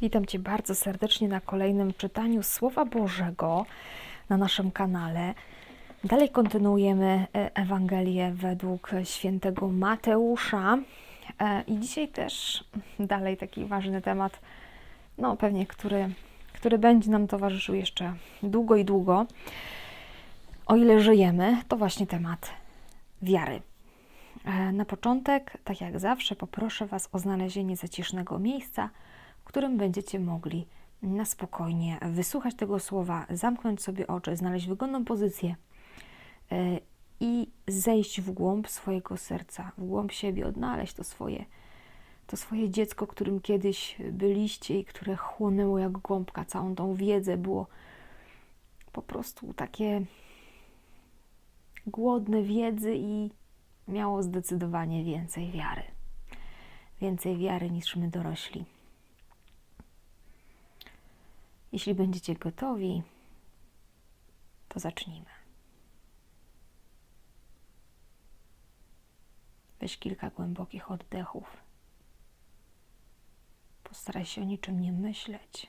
Witam Cię bardzo serdecznie na kolejnym czytaniu Słowa Bożego na naszym kanale. Dalej kontynuujemy e, Ewangelię według świętego Mateusza. E, I dzisiaj też dalej taki ważny temat, no pewnie, który, który będzie nam towarzyszył jeszcze długo i długo. O ile żyjemy, to właśnie temat wiary. E, Na początek, tak jak zawsze, poproszę Was o znalezienie zacisznego miejsca, w którym będziecie mogli na spokojnie wysłuchać tego słowa, zamknąć sobie oczy, znaleźć wygodną pozycję e, i zejść w głąb swojego serca, w głąb siebie, odnaleźć to swoje, to swoje dziecko, którym kiedyś byliście i które chłonęło jak gąbka całą tą wiedzę, było po prostu takie głodne wiedzy i miało zdecydowanie więcej wiary. Więcej wiary niż my dorośli. Jeśli będziecie gotowi, to zacznijmy. Weź kilka głębokich oddechów. Postaraj się o niczym nie myśleć.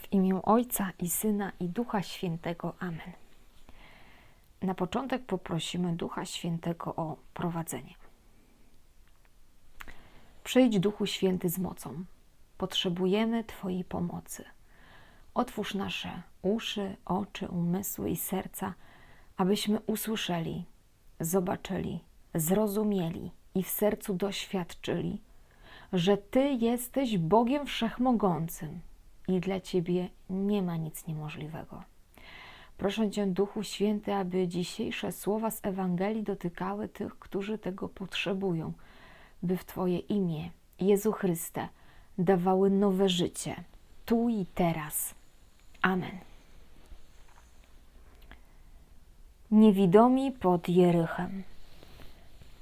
W imię Ojca i Syna i Ducha Świętego. Amen. Na początek poprosimy Ducha Świętego o prowadzenie. Przyjdź Duchu Święty z mocą. Potrzebujemy Twojej pomocy. Otwórz nasze uszy, oczy, umysły i serca, abyśmy usłyszeli, zobaczyli, zrozumieli i w sercu doświadczyli, że Ty jesteś Bogiem Wszechmogącym i dla Ciebie nie ma nic niemożliwego. Proszę Cię, Duchu Święty, aby dzisiejsze słowa z Ewangelii dotykały tych, którzy tego potrzebują, by w Twoje imię, Jezu Chryste, dawały nowe życie, tu i teraz. Amen. Niewidomi pod Jerychem.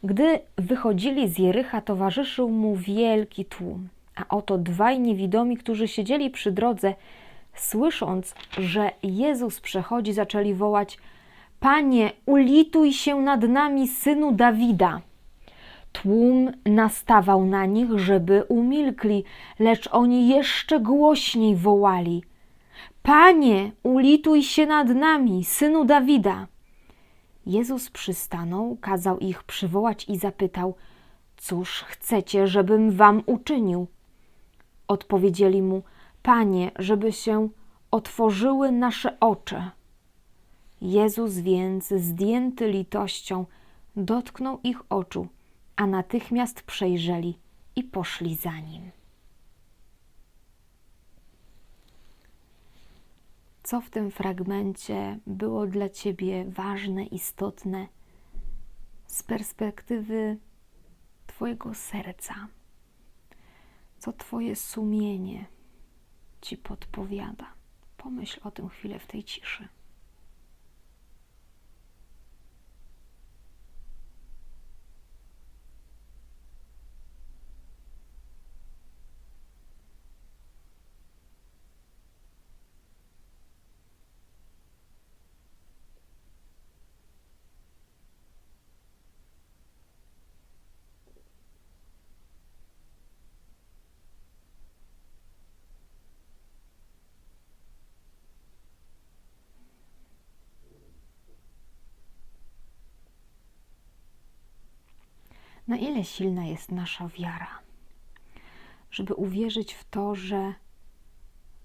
Gdy wychodzili z Jericha, towarzyszył mu wielki tłum, a oto dwaj niewidomi, którzy siedzieli przy drodze, słysząc, że Jezus przechodzi, zaczęli wołać: Panie, ulituj się nad nami, synu Dawida. Tłum nastawał na nich, żeby umilkli, lecz oni jeszcze głośniej wołali: Panie, ulituj się nad nami, synu Dawida. Jezus przystanął, kazał ich przywołać i zapytał: Cóż chcecie, żebym wam uczynił? Odpowiedzieli mu: Panie, żeby się otworzyły nasze oczy. Jezus więc, zdjęty litością, dotknął ich oczu, a natychmiast przejrzeli i poszli za nim. Co w tym fragmencie było dla Ciebie ważne, istotne z perspektywy Twojego serca? Co Twoje sumienie Ci podpowiada? Pomyśl o tym chwilę w tej ciszy. Na ile silna jest nasza wiara, żeby uwierzyć w to, że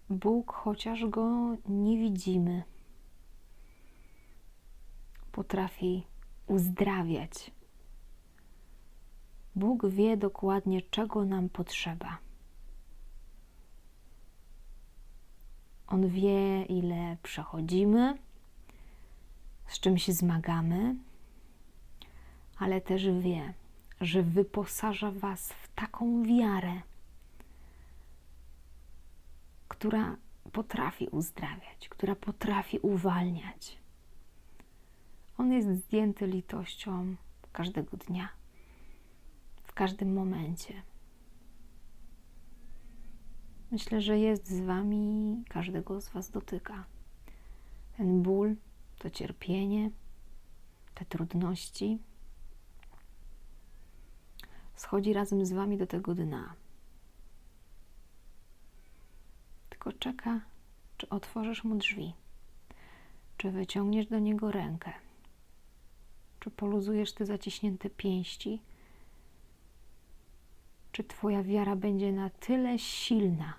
Bóg, chociaż go nie widzimy, potrafi uzdrawiać. Bóg wie dokładnie, czego nam potrzeba. On wie, ile przechodzimy, z czym się zmagamy, ale też wie, że wyposaża Was w taką wiarę, która potrafi uzdrawiać, która potrafi uwalniać. On jest zdjęty litością każdego dnia, w każdym momencie. Myślę, że jest z Wami, każdego z Was dotyka. Ten ból, to cierpienie, te trudności schodzi razem z wami do tego dna. Tylko czeka, czy otworzysz mu drzwi, czy wyciągniesz do niego rękę, czy poluzujesz te zaciśnięte pięści, czy Twoja wiara będzie na tyle silna,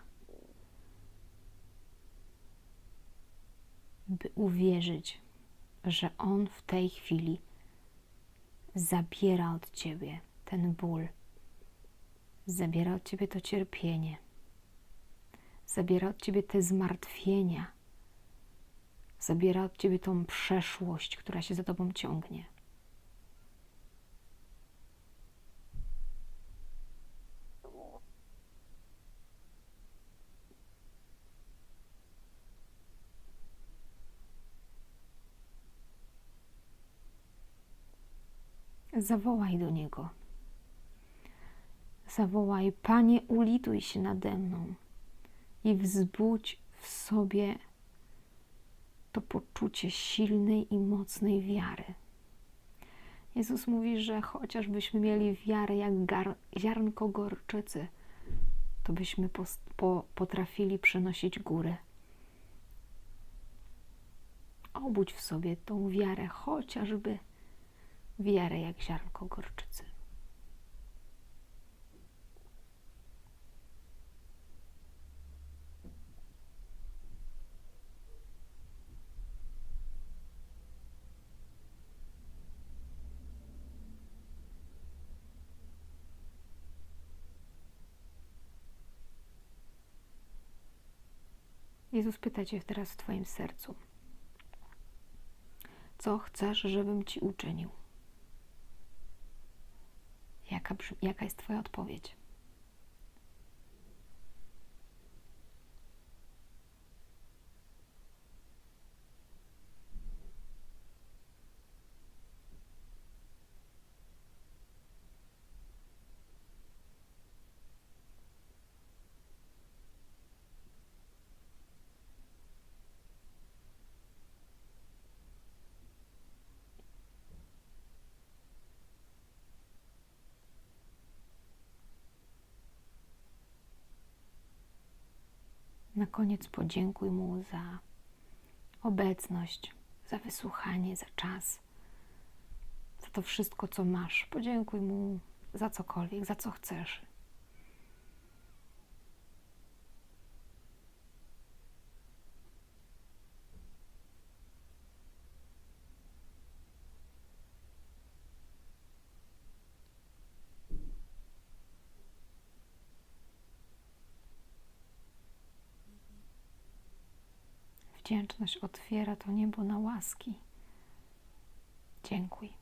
by uwierzyć, że On w tej chwili zabiera od Ciebie ten ból, zabiera od Ciebie to cierpienie, zabiera od Ciebie te zmartwienia, zabiera od Ciebie tą przeszłość, która się za Tobą ciągnie. Zawołaj do Niego. Zawołaj, Panie, ulituj się nade mną i wzbudź w sobie to poczucie silnej i mocnej wiary. Jezus mówi, że chociażbyśmy mieli wiarę jak gar- ziarnko gorczycy, to byśmy po, potrafili przenosić góry. Obudź w sobie tą wiarę, chociażby wiarę jak ziarnko gorczycy. Jezus pyta Cię teraz w Twoim sercu, co chcesz, żebym Ci uczynił? Jaka, jaka jest Twoja odpowiedź? Koniec podziękuj Mu za obecność, za wysłuchanie, za czas, za to wszystko, co masz. Podziękuj Mu za cokolwiek, za co chcesz. Wdzięczność otwiera to niebo na łaski. Dziękuj.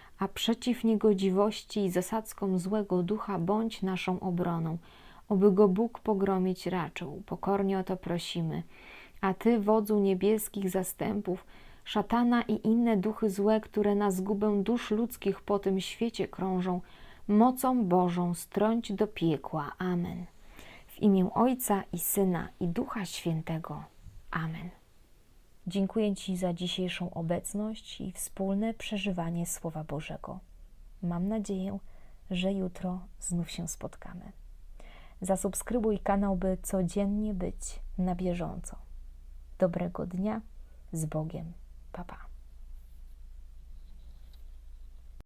a przeciw niegodziwości i zasadzkom złego ducha bądź naszą obroną, oby go Bóg pogromić raczył. Pokornie o to prosimy. A Ty, wodzu niebieskich zastępów, szatana i inne duchy złe, które na zgubę dusz ludzkich po tym świecie krążą, mocą Bożą strąć do piekła. Amen. W imię Ojca i Syna i Ducha Świętego. Amen. Dziękuję Ci za dzisiejszą obecność i wspólne przeżywanie Słowa Bożego. Mam nadzieję, że jutro znów się spotkamy. Zasubskrybuj kanał, by codziennie być na bieżąco. Dobrego dnia z Bogiem. Pa, pa.